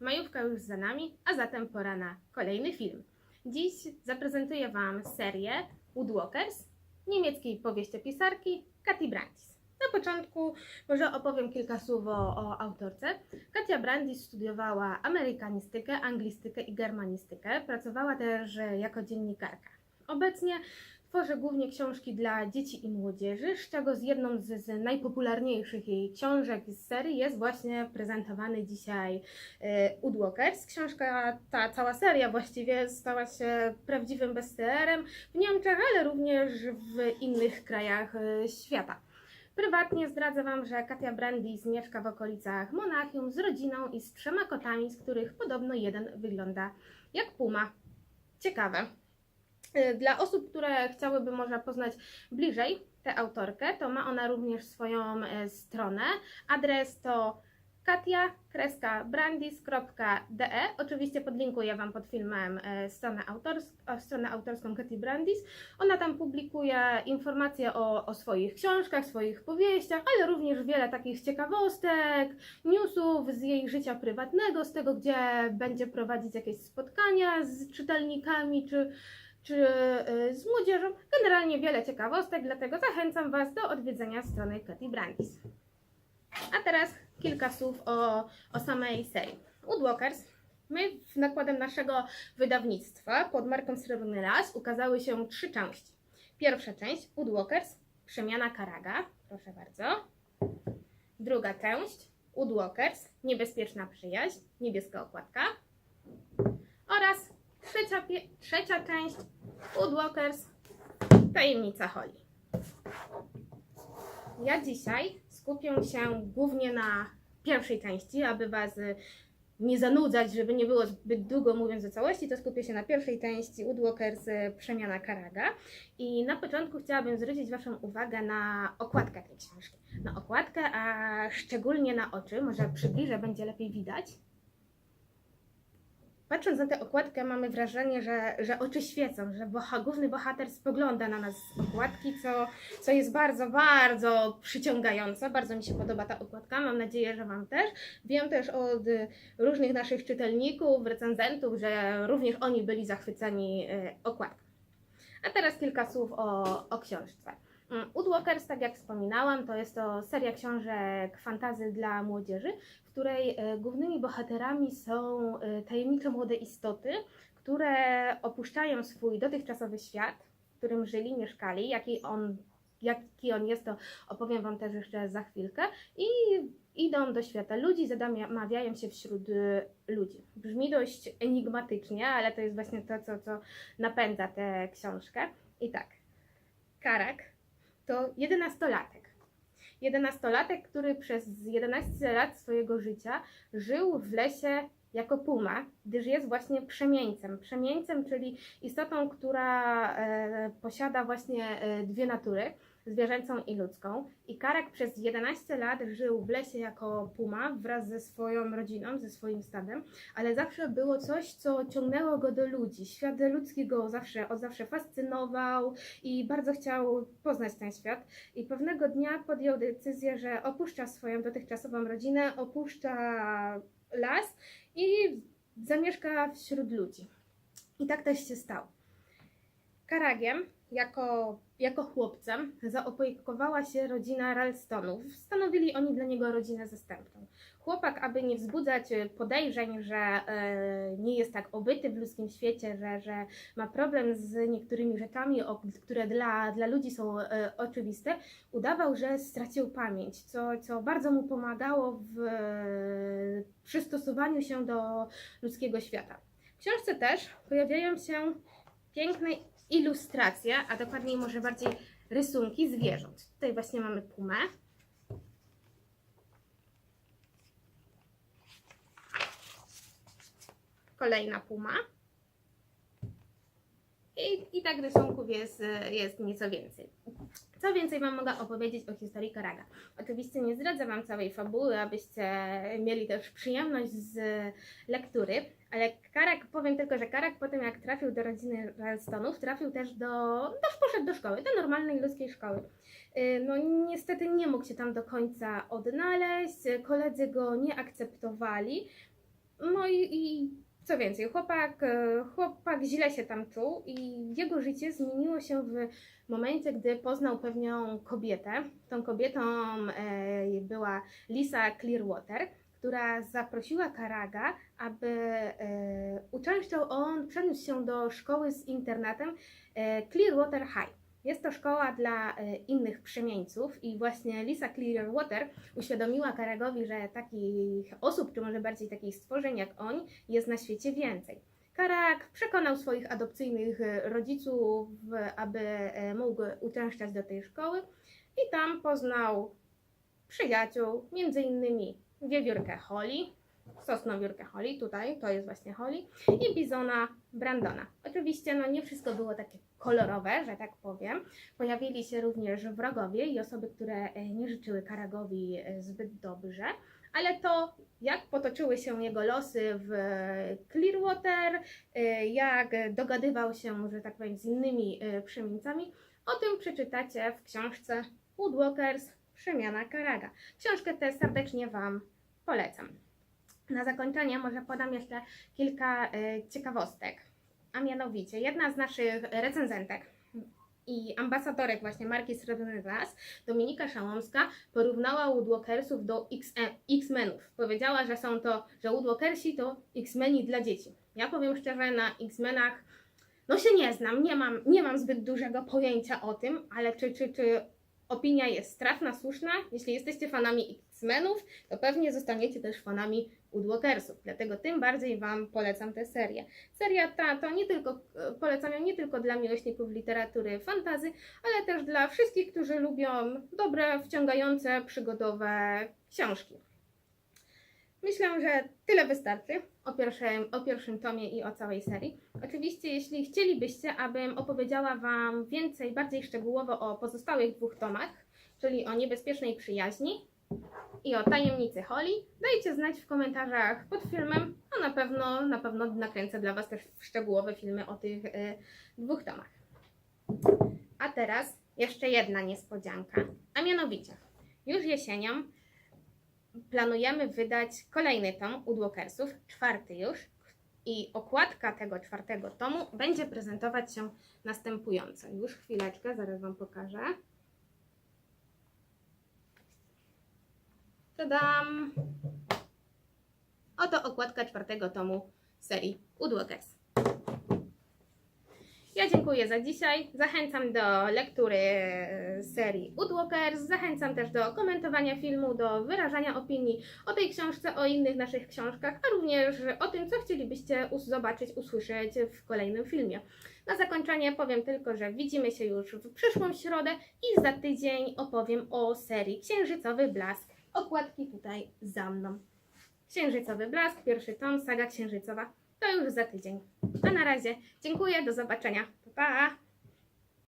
Majówka już za nami, a zatem pora na kolejny film. Dziś zaprezentuję Wam serię Woodwalkers niemieckiej powieściopisarki Katy Brandis. Na początku może opowiem kilka słów o, o autorce. Katia Brandis studiowała amerykanistykę, anglistykę i germanistykę. Pracowała też jako dziennikarka. Obecnie tworzy głównie książki dla dzieci i młodzieży, z czego z jedną z, z najpopularniejszych jej książek z serii jest właśnie prezentowany dzisiaj e, Woodwalkers. Książka, ta cała seria właściwie stała się prawdziwym bestsellerem w Niemczech, ale również w innych krajach e, świata. Prywatnie zdradzę Wam, że Katia Brandis mieszka w okolicach Monachium z rodziną i z trzema kotami, z których podobno jeden wygląda jak puma. Ciekawe. Y, Dla osób, które chciałyby może poznać bliżej tę autorkę, to ma ona również swoją e, stronę. Adres to katia-brandis.de. Oczywiście podlinkuję Wam pod filmem e, stronę, autors- o, stronę autorską Katy Brandis. Ona tam publikuje informacje o, o swoich książkach, swoich powieściach, ale również wiele takich ciekawostek, newsów z jej życia prywatnego, z tego, gdzie będzie prowadzić jakieś spotkania z czytelnikami, czy czy y, z młodzieżą. Generalnie wiele ciekawostek, dlatego zachęcam Was do odwiedzenia strony Katy Brandis. A teraz kilka słów o, o samej serii. Woodwalkers. My nakładem naszego wydawnictwa pod marką Srebrny Las ukazały się trzy części. Pierwsza część Woodwalkers, przemiana Karaga, proszę bardzo. Druga część Woodwalkers, niebezpieczna przyjaźń, niebieska okładka. Trzecia część Woodwalkers, tajemnica Holly. Ja dzisiaj skupię się głównie na pierwszej części, aby Was y, nie zanudzać, żeby nie było zbyt długo mówiąc o całości, to skupię się na pierwszej części Woodwalkers y, Przemiana Karaga. I na początku chciałabym zwrócić Waszą uwagę na okładkę tej książki. Na okładkę, a szczególnie na oczy, może przybliżę, będzie lepiej widać. Patrząc na tę okładkę mamy wrażenie, że, że oczy świecą, że boha, główny bohater spogląda na nas z okładki, co, co jest bardzo, bardzo przyciągające. Bardzo mi się podoba ta okładka, mam nadzieję, że Wam też. Wiem też od różnych naszych czytelników, recenzentów, że również oni byli zachwyceni y, okładką. A teraz kilka słów o, o książce. Mm, Woodwalkers, tak jak wspominałam, to jest to seria książek fantazy dla młodzieży, w której e, głównymi bohaterami są e, tajemnicze młode istoty, które opuszczają swój dotychczasowy świat, w którym żyli, mieszkali, jaki on, jaki on jest, to opowiem Wam też jeszcze za chwilkę, i idą do świata ludzi, zamawiają się wśród e, ludzi. Brzmi dość enigmatycznie, ale to jest właśnie to, co, co napędza tę książkę. I tak, Karak to jedenastolatek. Jedenastolatek, który przez 11 lat swojego życia żył w lesie jako puma, gdyż jest właśnie przemieńcem. Przemieńcem, czyli istotą, która e, posiada właśnie e, dwie natury, zwierzęcą i ludzką. I Karek przez 11 lat żył w lesie jako puma wraz ze swoją rodziną, ze swoim stadem, ale zawsze było coś, co ciągnęło go do ludzi. Świat ludzki go zawsze, od zawsze fascynował i bardzo chciał poznać ten świat. I pewnego dnia podjął decyzję, że opuszcza swoją dotychczasową rodzinę, opuszcza las i zamieszka wśród ludzi. I tak też się stało. Karagiem, jako, jako chłopcem, zaopiekowała się rodzina Ralstonów. Stanowili oni dla niego rodzinę zastępczą. Chłopak, aby nie wzbudzać e, podejrzeń, że e, nie jest tak obyty w ludzkim świecie, że, że ma problem z niektórymi rzeczami, o, które dla, dla ludzi są e, oczywiste, udawał, że stracił pamięć, co, co bardzo mu pomagało w e, przystosowaniu się do ludzkiego świata. W książce też pojawiają się piękne ilustracje, a dokładniej może bardziej rysunki zwierząt. Tutaj właśnie mamy pumę. Kolejna puma. I, I tak rysunków jest, jest nieco więcej. Co więcej Wam mogę opowiedzieć o historii Karaga? Oczywiście nie zdradzę Wam całej fabuły, abyście mieli też przyjemność z lektury, ale Karak, powiem tylko, że Karak po tym jak trafił do rodziny Ralstonów, trafił też do, do poszedł do szkoły, do normalnej ludzkiej szkoły. Y, No niestety nie mógł się tam do końca odnaleźć, koledzy go nie akceptowali, No i, i co więcej, chłopak, e, chłopak źle się tam czuł i jego życie zmieniło się w momencie, gdy poznał pewną kobietę. Tą kobietą e, była Lisa Clearwater, która zaprosiła Karaga, aby e, uczęszczał on, przeniósł się do szkoły z internatem Clearwater High. Jest to szkoła dla e, innych przemieńców i właśnie Lisa Clearwater uświadomiła Karagowi, że takich osób, czy może bardziej takich stworzeń jak on, jest na świecie więcej. Karak przekonał swoich adopcyjnych e, rodziców, aby e, mógł uczęszczać do tej szkoły i tam poznał przyjaciół, między innymi wiewiórkę Holly, sosnowiórkę Holly, tutaj to jest właśnie Holly i bizona Brandona. Oczywiście no nie wszystko było takie kolorowe, że tak powiem. Pojawili się również wrogowie i osoby, które e, nie życzyły Karagowi e, zbyt dobrze, ale to jak potoczyły się jego losy w Clearwater, e, jak dogadywał się, że tak powiem, z innymi przemieńcami, o tym przeczytacie w książce Woodwalkers Przemiana Karaga. Książkę tę serdecznie Wam polecam. Na zakończenie może podam jeszcze kilka e, ciekawostek. A mianowicie, jedna z naszych recenzentek i ambasadorek właśnie marki Srebrny Glas, Dominika Szałomska, porównała Woodwalkersów do X-Menów. Powiedziała, że są to, że Woodwalkersi to X-Meni dla dzieci. Ja powiem szczerze, na X-Menach no się nie znam, nie mam, nie mam zbyt dużego pojęcia o tym, ale czy, czy, czy opinia jest trafna, słuszna? Jeśli jesteście fanami X-Menów, to pewnie zostaniecie też fanami Woodwalkersów, dlatego tym bardziej Wam polecam tę serię. Seria ta to nie tylko, polecam ją nie tylko dla miłośników literatury fantazy, ale też dla wszystkich, którzy lubią dobre, wciągające, przygodowe książki. Myślę, że tyle wystarczy o pierwszym, o pierwszym tomie i o całej serii. Oczywiście, jeśli chcielibyście, abym opowiedziała Wam więcej, bardziej szczegółowo o pozostałych dwóch tomach, czyli o niebezpiecznej przyjaźni i o tajemnicy Holly, dajcie znać w komentarzach pod filmem, a na pewno, na pewno nakręcę dla Was też szczegółowe filmy o tych y, dwóch tomach. A teraz jeszcze jedna niespodzianka, a mianowicie już jesienią planujemy wydać kolejny tom Woodwalkersów, czwarty już. I okładka tego czwartego tomu będzie prezentować się następująco. Już chwileczkę, zaraz Wam pokażę. Tadam! Oto okładka czwartego tomu serii Woodwalkers. Ja dziękuję za dzisiaj. Zachęcam do lektury serii Woodwalkers. Zachęcam też do komentowania filmu, do wyrażania opinii o tej książce, o innych naszych książkach, a również o tym, co chcielibyście zobaczyć, usłyszeć w kolejnym filmie. Na zakończenie powiem tylko, że widzimy się już w przyszłą środę i za tydzień opowiem o serii Księżycowy Blask. Okładki tutaj za mną. Księżycowy Blask, pierwszy tom, saga księżycowa. To już za tydzień. A na razie dziękuję, do zobaczenia. Pa! pa.